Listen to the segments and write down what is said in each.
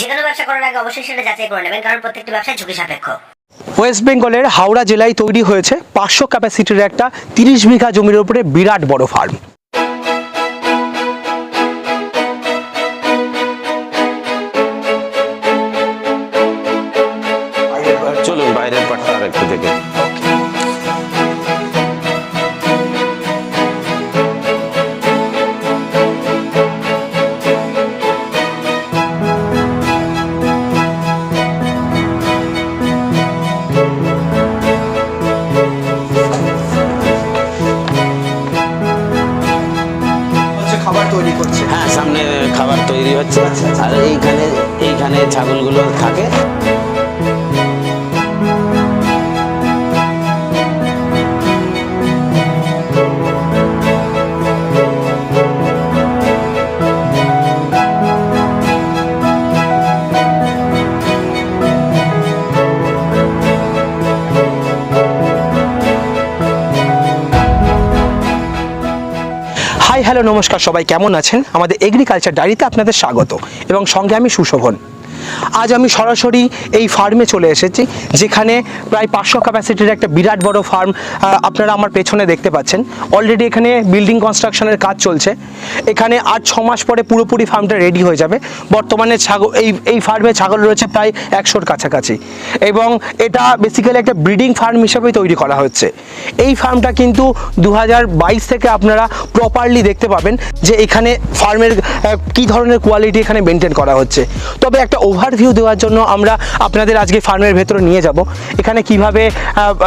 ব্যবসা করার আগে অবশ্যই সেটা যাচাই করে নেবেন, কারণ প্রত্যেকটি ব্যবসা ঝুঁকি সাপেক্ষ। ওয়েস্ট বেঙ্গলের হাওড়া জেলায় তৈরি হয়েছে পাঁচশো ক্যাপাসিটির একটা তিরিশ বিঘা জমির উপরে বিরাট বড় ফার্ম। হ্যালো নমস্কার সবাই কেমন আছেন? আমাদের এগ্রিকালচার ডায়েরিতে আপনাদের স্বাগত এবং সঙ্গে আমি সুশোভন। আজ আমি সরাসরি এই ফার্মে চলে এসেছি, যেখানে প্রায় পাঁচশো ক্যাপাসিটির একটা বিরাট বড় ফার্ম আপনারা আমার পেছনে দেখতে পাচ্ছেন। অলরেডি এখানে বিল্ডিং কনস্ট্রাকশনের কাজ চলছে। এখানে আর ছ মাস পরে পুরোপুরি ফার্মটা রেডি হয়ে যাবে। বর্তমানে ছাগল এই এই ফার্মে ছাগল রয়েছে প্রায় একশোর কাছাকাছি। এবং এটা বেসিক্যালি একটা ব্রিডিং ফার্ম হিসেবে তৈরি করা হচ্ছে। এই ফার্মটা কিন্তু দু হাজার বাইশ থেকে আপনারা প্রপারলি দেখতে পাবেন যে এখানে ফার্মের কী ধরনের কোয়ালিটি এখানে মেনটেন করা হচ্ছে। তবে একটা ওভারভিউ দেওয়ার জন্য আমরা আপনাদের আজকে ফার্মের ভেতরে নিয়ে যাব। এখানে কীভাবে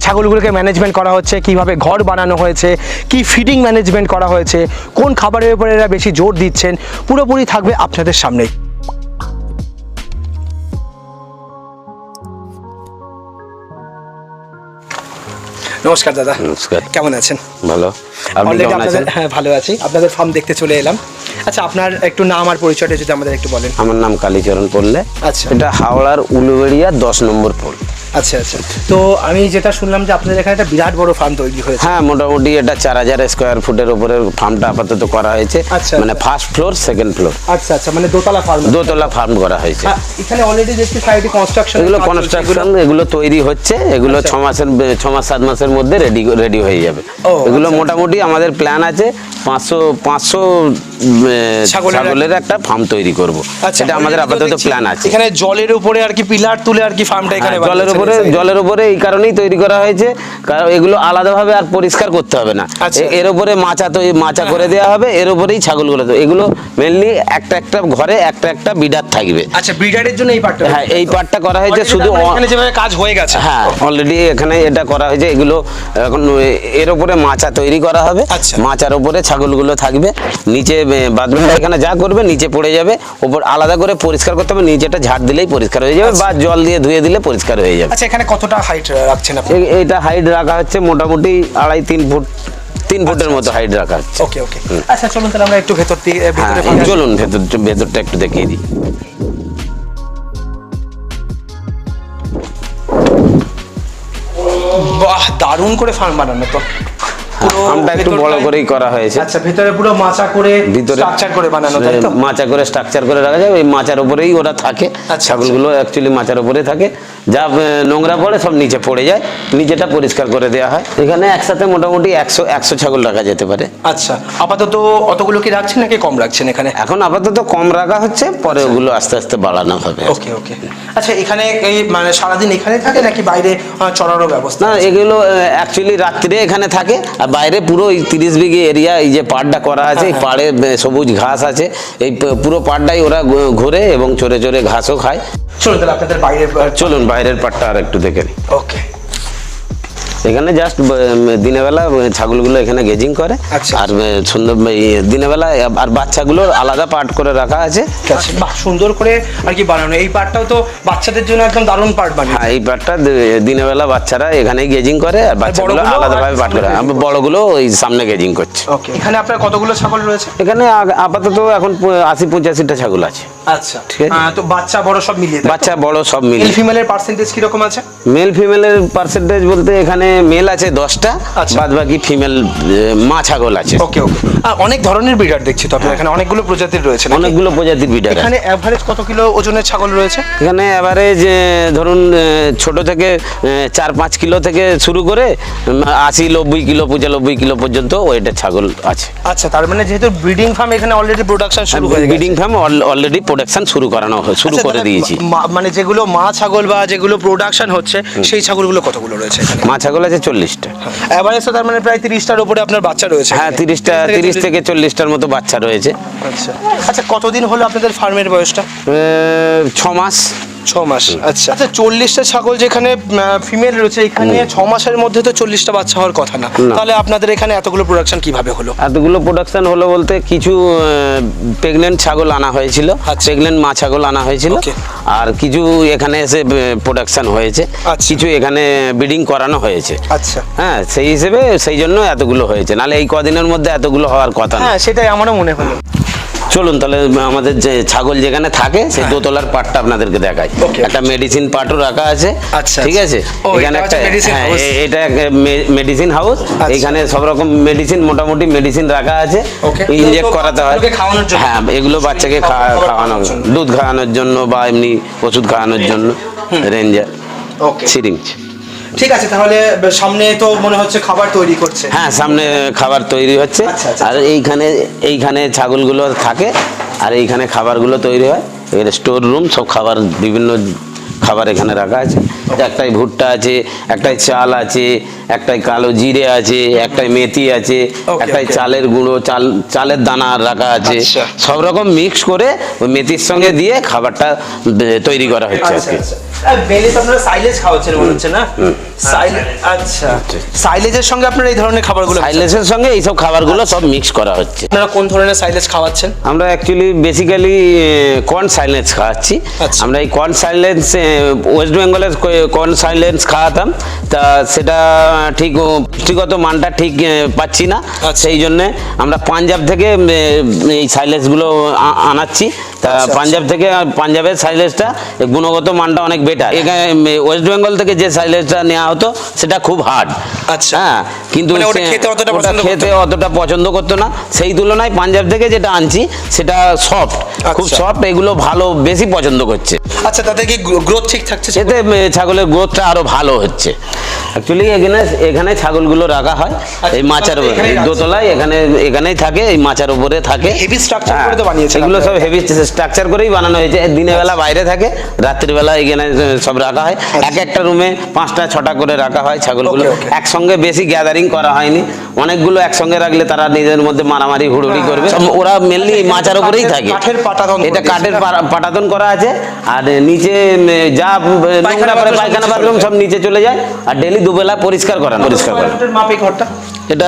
ছাগলগুলোকে ম্যানেজমেন্ট করা হচ্ছে কীভাবে ঘর বানানো হয়েছে কি ফিডিং ম্যানেজমেন্ট করা হয়েছে কোন খাবারের উপরে এরা বেশি জোর দিচ্ছেন পুরোপুরি থাকবে আপনাদের সামনেই। নমস্কার দাদা। নমস্কার। কেমন আছেন? ভালো। আপনাদের- হ্যাঁ ভালো আছি। আপনাদের ফার্ম দেখতে চলে এলাম। আচ্ছা আপনার একটু নাম আর পরিচয়টা যদি আমাদের একটু বলেন। আমার নাম কালীচরণ পড়লে। আচ্ছা। এটা হাওড়ার উলুবেড়িয়া দশ নম্বর পোল। আচ্ছা আচ্ছা। তো আমি যেটা শুনলাম যে আপনাদের এখানে একটা বিরাট বড় ফার্ম তৈরি হয়েছে। হ্যাঁ মোটামুটি এটা চার হাজার স্কোয়ার ফুটের উপরে ফার্মটা আপাতত করা হয়েছে। আচ্ছা, মানে আচ্ছা। ফার্স্ট ফ্লোর সেকেন্ড ফ্লোর আচ্ছা আচ্ছা মানে দোতলা ফার্ম দোতলা ফার্ম করা হয়েছে। এখানে অলরেডি দেখছি সাইডে কনস্ট্রাকশন এগুলো কনস্ট্রাকশন এগুলো তৈরি হচ্ছে। এগুলো ছ মাসের ছ মাস সাত মাসের মধ্যে রেডি রেডি হয়ে যাবে। এগুলো আচ্ছা, মোটামুটি আমাদের প্ল্যান আছে। পাঁচশো পাঁচশো ছাগলের একটা ফার্ম তৈরি করব। আচ্ছা এটা আমাদের আপাতত প্ল্যান আছে। এখানে জলের উপরে আর কি পিলার তুলে আর কি ফার্মটা এখানে হ্যাঁ, জলের উপরে এই জলের উপরে এই কারণেই তৈরি করা হয়েছে। কারণ এগুলো আলাদাভাবে আর পরিষ্কার করতে হবে না। আচ্ছা। এর উপরে মাচা তো মাচা করে দেওয়া হবে এর উপরেই ছাগলগুলো তো এগুলো মেনলি একটা একটা ঘরে একটা একটা বিডার থাকবে। আচ্ছা ব্রিডারের জন্য এই পার্টটা হ্যাঁ এই পার্টটা করা হয়েছে শুধু মানে এখানে যেভাবে কাজ হয়ে গেছে। হ্যাঁ অলরেডি এখানে এটা করা হয়েছে এগুলো এখন এর উপরে মাচা তৈরি করা হবে। আচ্ছা। মাচার উপরে ছাগলগুলো থাকবে নিচে বাথরুম এখানে যা করবে নিচে পড়ে যাবে ওপর আলাদা করে পরিষ্কার করতে হবে নিচেটা ঝাড় দিলেই পরিষ্কার হয়ে যাবে বা জল দিয়ে ধুয়ে দিলে পরিষ্কার হয়ে যাবে। আচ্ছা এখানে কতটা হাইট রাখছেন আপনি? এইটা হাইট রাখা হচ্ছে মোটামুটি আড়াই তিন ফুট তিন ফুটের মতো হাইট রাখা হচ্ছে। ওকে ওকে আচ্ছা চলুন তাহলে আমরা একটু ভেতর দিয়ে হ্যাঁ চলুন ভেতর ভেতরটা একটু দেখিয়ে দিই। বাহ দারুণ করে ফার্ম বানানো তো। পুরো একটু বড় করেই করা হয়েছে। আচ্ছা ভেতরে পুরো মাচা করে ভিতরে স্ট্রাকচার করে বানানো তাই তো? মাচা করে স্ট্রাকচার করে রাখা যায় ওই মাচার উপরেই ওরা থাকে। আচ্ছা, ছাগলগুলো অ্যাকচুয়ালি মাচার উপরে থাকে। যা নোংরা পড়ে সব নিচে পড়ে যায়। নিচেটা পরিষ্কার করে দেওয়া হয়। এখানে একসাথে মোটামুটি একশো একশো ছাগল রাখা যেতে পারে। আচ্ছা আপাতত অতগুলো কি রাখছেন নাকি কম রাখছেন এখানে? এখন আপাতত কম রাখা হচ্ছে পরে ওগুলো আস্তে আস্তে বাড়ানো হবে। ওকে ওকে। আচ্ছা এখানে এই মানে সারাদিন এখানে থাকে নাকি বাইরে চড়ারও ব্যবস্থা না এগুলো অ্যাকচুয়ালি রাত্রে এখানে থাকে আর বাইরে পুরো এই তিরিশ বিঘে এরিয়া এই যে পাড়টা করা আছে এই পাড়ে সবুজ ঘাস আছে। এই পুরো পাড়টাই ওরা ঘোরে এবং চড়ে চড়ে ঘাসও খায়। চলুন তাহলে আপনাদের বাইরে চলুন বাইরের পাটটা আর একটু দেখে নিই। ওকে এখানে জাস্ট দিনের বেলা ছাগলগুলো এখানে গেজিং করে। আচ্ছা। আর সুন্দর দিনের বেলা আর বাচ্চাগুলোর আলাদা পার্ট করে রাখা আছে। বাহ সুন্দর করে আর কি বানানো। এই পার্টটাও তো বাচ্চাদের জন্য একদম দারুণ পার্ট বানিয়ে। হ্যাঁ এই পার্টটা দিনের বেলা বাচ্চারা এখানেই গেজিং করে আর বাচ্চাগুলো আলাদাভাবে পার্ট করে বড়গুলো ওই সামনে গেজিং করছে। ওকে এখানে আপনার কতগুলো ছাগল রয়েছে? এখানে আপাতত এখন আশি পঁচাশিটা ছাগল আছে। আচ্ছা। ঠিক আছে। তো বাচ্চা বড় সব মিলিয়ে বাচ্চা বড় সব মেল ফিমেলের পার্সেন্টেজ কীরকম আছে? মেল ফিমেলের পার্সেন্টেজ বলতে এখানে মেল আছে দশটা আচ্ছা। বাদ বাকি ফিমেল মা ছাগল আছে। ওকে ওকে। অনেক ধরনের ব্রিডার দেখছি তো আপনার এখানে অনেকগুলো প্রজাতির রয়েছে অনেকগুলো প্রজাতির আছে। এখানে অ্যাভারেজ কত কিলো ওজনের ছাগল রয়েছে? এখানে অ্যাভারেজ ধরুন ছোট থেকে চার পাঁচ কিলো থেকে শুরু করে আশি নব্বই কিলো পঁচানব্বই কিলো পর্যন্ত ওয়েটের ছাগল আছে। আচ্ছা তার মানে যেহেতু ব্রিডিং ফার্ম এখানে অলরেডি প্রোডাকশন শুরু হয়ে ব্রিডিং ফার্ম অলরেডি প্রোডাকশন শুরু করানো হয়- শুরু আচ্ছা, করে দিয়েছি। মানে যেগুলো মা ছাগল বা যেগুলো প্রোডাকশন হচ্ছে সেই ছাগলগুলো কতগুলো রয়েছে মা ছাগল আছে চল্লিশটা। অ্যাভারেজটা তার মানে প্রায় তিরিশটার উপরে আপনার বাচ্চা রয়েছে। হ্যাঁ তিরিশটা তিরিশ থেকে চল্লিশটার মতো বাচ্চা রয়েছে। আচ্ছা। আচ্ছা কতদিন হলো আপনাদের ফার্মের বয়সটা? ছ মাস। ছ মাস আচ্ছা। আচ্ছা চল্লিশটা ছাগল যেখানে ফিমেল রয়েছে এখানে ছ মাসের মধ্যে তো চল্লিশটা বাচ্চা হওয়ার কথা না। তাহলে আপনাদের এখানে এতগুলো প্রোডাকশন কীভাবে হলো? এতগুলো প্রোডাকশন হলো বলতে কিছু প্রেগনেন্ট ছাগল আনা হয়েছিল। আচ্ছা। প্রেগনেন্ট মা ছাগল আনা হয়েছিল। আর কিছু এখানে এসে প্রোডাকশন হয়েছে। আচ্ছা। কিছু এখানে ব্রিডিং করানো হয়েছে। আচ্ছা। হ্যাঁ সেই হিসেবে সেই জন্য এতগুলো হয়েছে। নাহলে এই কদিনের মধ্যে এতগুলো হওয়ার কথা না। হ্যাঁ সেটাই আমারও মনে হলো। চলুন তাহলে আমাদের যে ছাগল যেখানে থাকে সেই দোতলার পাটটা আপনাদেরকে দেখাই। হ্যাঁ। একটা মেডিসিন পাটও রাখা আছে আচ্ছা, ঠিক আছে? এখানে একটা হ্যাঁ, এটা মেডিসিন হাউস আচ্ছা। এখানে সব রকম মেডিসিন মোটামুটি মেডিসিন রাখা আছে. ইনজেক্ট করাতে হয়? হ্যাঁ এগুলো বাচ্চাকে খাওয়ানো। দুধ খাওয়ানোর জন্য বা এমনি ওষুধ খাওয়ানোর জন্য। রেঞ্জার। ওকে সিরিঞ্জ ঠিক আছে তাহলে সামনে তো মনে হচ্ছে খাবার তৈরি করছে। হ্যাঁ সামনে খাবার তৈরি হচ্ছে। আচ্ছা, আচ্ছা। আর এইখানে এইখানে ছাগলগুলো থাকে আর এইখানে খাবারগুলো তৈরি হয়। এর স্টোর রুম সব খাবার বিভিন্ন খাবার এখানে রাখা আছে। একটাই ভুট্টা আছে একটাই চাল আছে একটাই কালো জিরে আছে একটাই মেথি আছে একটাই চালের গুঁড়ো চাল চালের দানা রাখা আছে। আচ্ছা। সব রকম মিক্স করে ওই মেথির সঙ্গে দিয়ে খাবারটা তৈরি করা হচ্ছে আচ্ছা আজকে আচ্ছা। বেলে তো আপনারা সাইলেজ খাওয়াচ্ছেন মনে হচ্ছে না? আচ্ছা। সাইলেজের সঙ্গে আপনারা এই ধরনের খাবারগুলো সাইলেন্সের সঙ্গে এইসব খাবারগুলো সব মিক্স করা হচ্ছে। আপনারা কোন ধরনের সাইলেজ খাওয়াচ্ছেন? আমরা অ্যাকচুয়ালি বেসিক্যালি কর্ন সাইলেন্স খাওয়াচ্ছি। আচ্ছা। আমরা এই কর্ন সাইলেন্স ওয়েস্ট বেঙ্গলের কর্ন সাইলেন্স খাওয়াতাম। তা সেটা ঠিক পুষ্টিগত মানটা ঠিক পাচ্ছি না। আচ্ছা। সেই জন্যে আমরা পাঞ্জাব থেকে এই সাইলেন্সগুলো আনাচ্ছি। আচ্ছা, পাঞ্জাব থেকে পাঞ্জাবের সাইলেন্সটা গুণগত মানটা অনেক বেটার এখানে ওয়েস্ট বেঙ্গল থেকে যে সাইলেন্সটা নেওয়া হতো সেটা খুব হার্ড আচ্ছা। হ্যাঁ কিন্তু মানে খেতে অতটা পছন্দ করতো না। সেই তুলনায় পাঞ্জাব থেকে যেটা আনছি সেটা সফট খুব আচ্ছা। সফট এগুলো ভালো বেশি পছন্দ করছে। আচ্ছা তাতে কি গ্রোথ ঠিক থাকছে এতে ছাগলের গ্রোথটা আরও ভালো হচ্ছে। অ্যাকচুয়ালি এখানে এখানে ছাগলগুলো রাখা হয়। এই মাচার আচ্ছা, দোতলায় এখানে এখানেই থাকে এই মাচার উপরে থাকে। Structure হ্যাঁ, করে তো বানিয়েছেন এগুলো সব। হেভি স্ট্রাকচার করেই বানানো হয়েছে। দিনের বেলা বাইরে থাকে রাত্রিবেলা এখানে সব রাখা হয়। এক একটা রুমে পাঁচটা ছটা করে রাখা হয় ছাগলগুলো. একসঙ্গে বেশি গ্যাদারিং করা হয়নি। অনেকগুলো একসঙ্গে রাখলে তারা নিজের মধ্যে মারামারি হুড়ুড়ি করবে। ওরা মেনলি মাচার উপরেই থাকে। কাঠের পাটাতন এটা কাঠের পাটাতন করা আছে। আর নিচে যা নোংরা করে পায়খানা সব বাথরুম সব নিচে চলে যায়। আর ডেলি দুবেলা পরিষ্কার করানো পরিষ্কার করা মাপ ঘরটা? এটা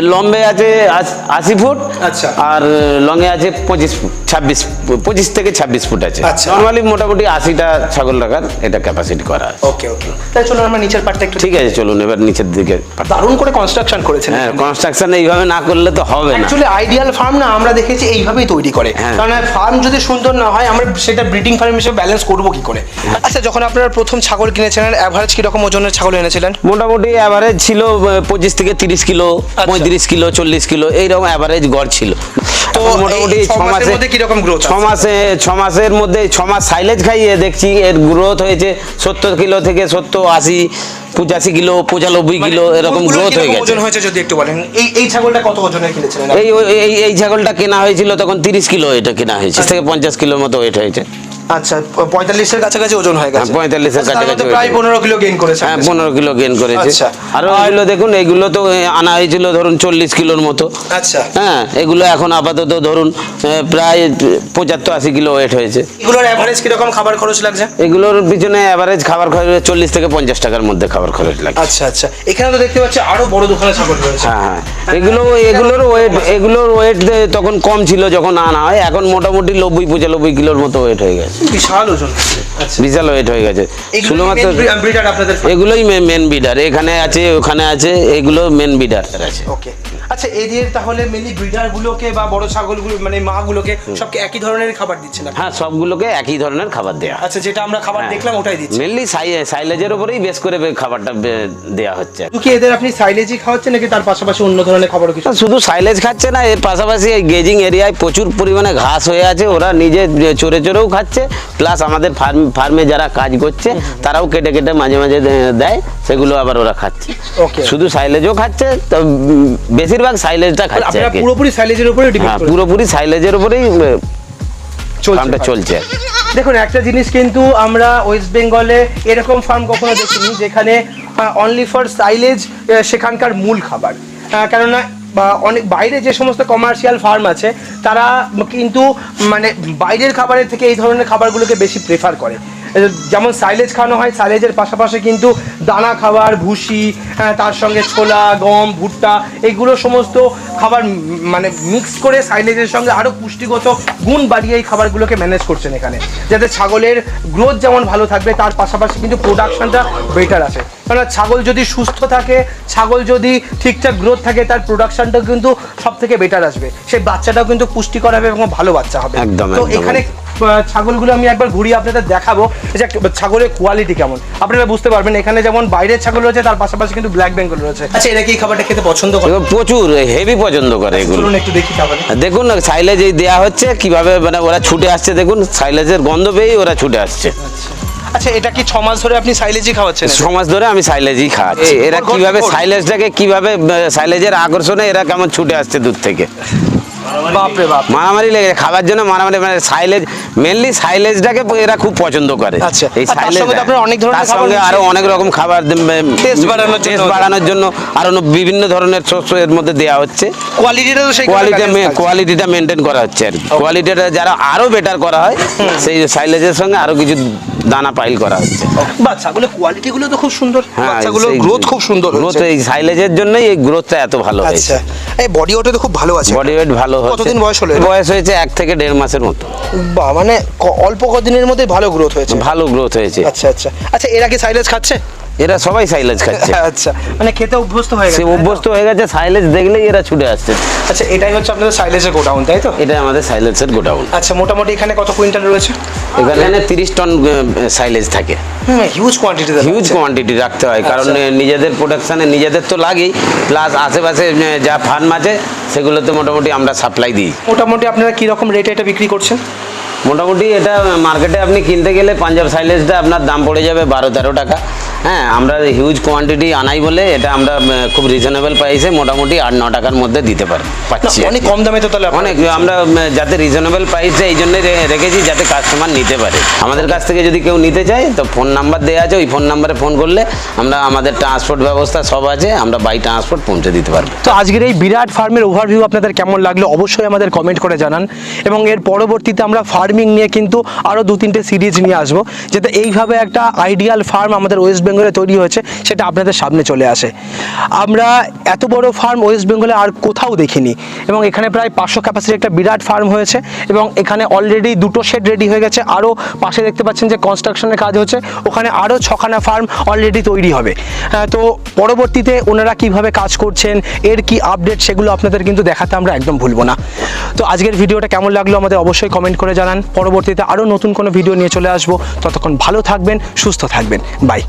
লম্বে আছে আশ- আশি ফুট। আচ্ছা। আর লঙে আছে পঁচিশ ফুট ছাব্বিশ পঁচিশ থেকে ছাব্বিশ ফুট আছে। আচ্ছা। নর্মালি মোটামুটি আশিটা ছাগল রাখার এটা ক্যাপাসিটি করা আছে। ওকে ওকে তাই চলুন আমরা নিচের পার্টটা একটু ঠিক আছে চলুন এবার নিচের দিকে দারুণ করে কনস্ট্রাকশন করেছেন। হ্যাঁ কনস্ট্রাকশন এইভাবে না করলে তো হবে না। অ্যাকচুয়ালি আইডিয়াল ফার্ম না আমরা দেখেছি এইভাবেই তৈরি করে। হ্যাঁ। কারণ ফার্ম যদি সুন্দর না হয় আমরা সেটা ব্রিডিং ফার্ম হিসেবে ব্যালেন্স করব কি করে? আচ্ছা যখন আপনারা প্রথম ছাগল কিনেছিলেন অ্যাভারেজ কীরকম ওজনের ছাগল এনেছিলেন? মোটামুটি অ্যাভারেজ ছিল পঁচিশ থেকে তিরিশ কিলো পঁয়ত্রিশ কিলো চল্লিশ কিলো এইরকম অ্যাভারেজ গড় ছিল। তো মোটামুটি ছ মাসের মধ্যে কীরকম growth ছ ছমাসের ছ মাসের মধ্যে ছমাস মাস সাইলেজ খাইয়ে দেখছি এর গ্রোথ হয়েছে সত্তর কিলো থেকে সত্তর আশি পঁচাশি কিলো পঁচানব্বই কিলো এরকম গ্রোথ হয়ে গেছে। ওজন হয়েছে যদি একটু বলেন? এই এই ছাগলটা কত কিনেছিলেন এই এই এই ছাগলটা কেনা হয়েছিল তখন তিরিশ কিলো এটা কেনা হয়েছে থেকে পঞ্চাশ কিলোর মতো ওয়েট হয়েছে। আচ্ছা পঁয়তাল্লিশের কাছাকাছি ওজন হয়ে গেছে। হ্যাঁ, 45 এর তার কাছাকাছি প্রায় পনেরো কিলো গেইন করেছে। হ্যাঁ পনেরো কিলো গেন করেছে। আচ্ছা। আর- এগুলো দেখুন এগুলো তো আনা হয়েছিল ধরুন চল্লিশ কিলোর মতো। আচ্ছা। হ্যাঁ এগুলো এখন আপাতত ধরুন প্রায় পঁচাত্তর আশি কিলো ওয়েট হয়েছে। এগুলোর অ্যাভারেজ কীরকম খাবার খরচ লাগছে? এগুলোর পিছনে অ্যাভারেজ খাবার খরচ চল্লিশ থেকে পঞ্চাশ টাকার মধ্যে খাবার খরচ লাগে আচ্ছা আচ্ছা। এখানে তো দেখতে পাচ্ছি আরও বড় দোকানে ছাগল রয়েছে। হ্যাঁ হ্যাঁ। এগুলো এগুলোর ওয়েট এগুলোর ওয়েট তখন কম ছিল যখন আনা হয় এখন মোটামুটি নব্বই পঁচানব্বই কিলোর মতো ওয়েট হয়ে গেছে। বিশাল ওজন আচ্ছা। বিশাল ওয়েট হয়ে গেছে। শুধুমাত্র এগুলোই মেন বিডার এখানে আছে ওখানে আছে এগুলো মেন বিডার আছে। ওকে আচ্ছা এদের তাহলে মেনলি ব্রিডার গুলোকে বা বড় ছাগলগুলো মানে মাগুলোকে সবকে একই ধরনের খাবার দিচ্ছে না? হ্যাঁ সবগুলোকে একই ধরনের খাবার হয়। আচ্ছা যেটা আমরা খাবার দেখলাম ওটাই দিচ্ছি। মেনলি সাইলেজের উপরেই বেশ করে খাবারটা দেওয়া হচ্ছে। কি এদের আপনি সাইলেজই খাওয়াচ্ছেন নাকি তার পাশাপাশি অন্য ধরনের খাবারও কিছু? শুধু সাইলেজ খাচ্ছে না এর পাশাপাশি এই গেজিং এরিয়ায় প্রচুর পরিমাণে ঘাস হয়ে আছে ওরা নিজে চড়ে চড়েও খাচ্ছে। প্লাস আমাদের ফার্ম ফার্মে যারা কাজ করছে তারাও কেটে কেটে মাঝে মাঝে দেয় সেগুলো আবার ওরা খাচ্ছে. শুধু সাইলেজও খাচ্ছে তো উম, বেশিরভাগ সাইলেজটা খাচ্ছে আপনারা পুরোপুরি সাইলেজের উপরে ডিপেন্ড পুরোপুরি সাইলেজের উপরেই ফার্মটা চলছে চলছে। দেখুন একটা জিনিস কিন্তু আমরা ওয়েস্ট বেঙ্গলে এরকম ফার্ম কখনো দেখিনি যেখানে অনলি ফর সাইলেজ সেখানকার মূল খাবার। কেননা বা অনেক বাইরে যে সমস্ত কমার্শিয়াল ফার্ম আছে তারা কিন্তু মানে বাইরের খাবারের থেকে এই ধরনের খাবারগুলোকে বেশি প্রেফার করে। যেমন সাইলেজ খাওয়ানো হয় সাইলেজের পাশাপাশি কিন্তু দানা খাবার ভুসি তার সঙ্গে ছোলা গম ভুট্টা এগুলো সমস্ত খাবার মানে মিক্স করে সাইলেজের সঙ্গে আরও পুষ্টিগত গুণ বাড়িয়ে এই খাবারগুলোকে ম্যানেজ করছেন এখানে। যাতে ছাগলের গ্রোথ যেমন ভালো থাকবে তার পাশাপাশি কিন্তু প্রোডাকশনটা বেটার আসে কারণ ছাগল যদি সুস্থ থাকে ছাগল যদি ঠিকঠাক গ্রোথ থাকে তার প্রোডাকশনটা কিন্তু সব থেকে বেটার আসবে। সেই বাচ্চাটাও কিন্তু পুষ্টিকর হবে এবং ভালো বাচ্চা হবে। একদম, তো এখানে ছাগলগুলো আমি একবার ঘুরিয়ে আপনাদের দেখাবো। যে ছাগলের কোয়ালিটি কেমন। আপনারা বুঝতে পারবেন এখানে যেমন বাইরের ছাগল রয়েছে তার পাশাপাশি কিন্তু ব্ল্যাক বেঙ্গল রয়েছে। আচ্ছা এরা কি খাবারটা খেতে পছন্দ করে? প্রচুর হেভি পছন্দ করে এগুলো। চলুন একটু দেখি তাহলে দেখুন না সাইলেজ এই দেওয়া হচ্ছে কীভাবে মানে ওরা ছুটে আসছে দেখুন সাইলেজের গন্ধ পেয়েই ওরা ছুটে আসছে। আচ্ছা এটা কি ছ মাস ধরে আপনি সাইলেজই খাওয়াচ্ছেন? সমাজ ধরে আমি সাইলেজই খাওয়াচ্ছি। এরা কীভাবে। সাইলেজটাকে কীভাবে সাইলেজের আকর্ষণে এরা কেমন ছুটে আসছে দূর থেকে। বাপরে বাপ। মারামারি লেগে খাবার জন্য মারামারি মানে সাইলেজ মেনলি সাইলেজটাকে এরা খুব পছন্দ করে। আচ্ছা। এই সাইলেজ আপনার অনেক ধরনের তার সঙ্গে আরও অনেক রকম খাবার Taste বাড়ানোর টেস্ট বাড়ানোর জন্য আরও বিভিন্ন ধরনের শস্য এর মধ্যে দেওয়া হচ্ছে। কোয়ালিটিটা তো সেই কোয়ালিটি কোয়ালিটিটা মেনটেন করা হচ্ছে আর কোয়ালিটিটা যারা আরও বেটার করা হয় সেই সাইলেজের সঙ্গে আরও কিছু দানা পাইল করা হচ্ছে। বাচ্চাগুলো কোয়ালিটি গুলো তো খুব সুন্দর হ্যাঁ বাচ্চাগুলো গ্রোথ খুব সুন্দর গ্রোথ এই সাইলেজের জন্যই এই গ্রোথটা এত ভালো হয়েছে। আচ্ছা এই বডি ওয়েটও তো খুব ভালো আছে। বডি ওয়েট ভালো হচ্ছে কতদিন বয়স হলো বয়স হয়েছে এক থেকে দেড় মাসের মতো। বা মানে অল্প কদিনের মধ্যে ভালো গ্রোথ হয়েছে। ভালো গ্রোথ হয়েছে। আচ্ছা আচ্ছা। আচ্ছা এরা কি সাইলেজ খাচ্ছে? এরা সবাই সাইলেজ খাচ্ছে। আচ্ছা মানে খেতে অভ্যস্ত হয়ে সে গেছে অভ্যস্ত হয়ে গেছে সাইলেজ দেখলেই এরা ছুটে আসছে। আচ্ছা এটাই হচ্ছে আপনাদের সাইলেজের গোডাউন তাই তো? এটা আমাদের সাইলেন্সের গোডাউন। আচ্ছা মোটামুটি এখানে কত কুইন্টাল রয়েছে? এখানে তিরিশ টন সাইলেজ থাকে। হিউজ কোয়ান্টিটি হিউজ কোয়ান্টিটি রাখতে হয় কারণ আচ্ছা। নিজেদের প্রোডাকশানে নিজেদের তো লাগেই প্লাস আশেপাশে যা ফার্ম আছে সেগুলোতে মোটামুটি আমরা সাপ্লাই দিই। মোটামুটি আপনারা কি রকম রেটে এটা বিক্রি করছেন? মোটামুটি এটা মার্কেটে আপনি কিনতে গেলে পাঞ্জাব সাইলেজটা আপনার দাম পড়ে যাবে বারো তেরো টাকা। হ্যাঁ আমরা হিউজ কোয়ান্টিটি আনাই বলে এটা আমরা খুব রিজনেবল প্রাইসে মোটামুটি আট ন টাকার মধ্যে দিতে পারি পাচ্ছি অনেক কম দামে তো তাহলে অনেক আমরা যাতে রিজনেবল প্রাইসে এই জন্যই রেখেছি যাতে কাস্টমার নিতে পারে। আমাদের কাছ থেকে যদি কেউ নিতে চায় তো ফোন নাম্বার দেওয়া আছে ওই ফোন নাম্বারে ফোন করলে আমরা আমাদের ট্রান্সপোর্ট ব্যবস্থা সব আছে আমরা বাই ট্রান্সপোর্ট পৌঁছে দিতে পারব। তো আজকের এই বিরাট ফার্মের ওভারভিউ আপনাদের কেমন লাগল অবশ্যই আমাদের কমেন্ট করে জানান। এবং এর পরবর্তীতে আমরা ফার্মিং নিয়ে কিন্তু আরও দু তিনটে সিরিজ নিয়ে আসব যাতে এইভাবে একটা আইডিয়াল ফার্ম আমাদের ওয়েস্ট বেঙ্গলে তৈরি হয়েছে, সেটা আপনাদের সামনে চলে আসে। আমরা এত বড় ফার্ম ওয়েস্ট বেঙ্গলে আর কোথাও দেখিনি এবং এখানে প্রায় পাঁচশো ক্যাপাসিটি একটা বিরাট ফার্ম হয়েছে এবং এখানে অলরেডি দুটো শেড রেডি হয়ে গেছে। আরও পাশে দেখতে পাচ্ছেন যে কনস্ট্রাকশনের কাজ হচ্ছে, ওখানে আরও ছখানা ফার্ম অলরেডি তৈরি হবে। তো পরবর্তীতে ওনারা কীভাবে কাজ করছেন, এর কি আপডেট সেগুলো আপনাদের কিন্তু দেখাতে আমরা একদম ভুলবো না। তো আজকের ভিডিওটা কেমন লাগল আমাদের অবশ্যই কমেন্ট করে জানান। পরবর্তীতে আরও নতুন কোনো ভিডিও নিয়ে চলে আসব। ততক্ষণ ভালো থাকবেন, সুস্থ থাকবেন। বাই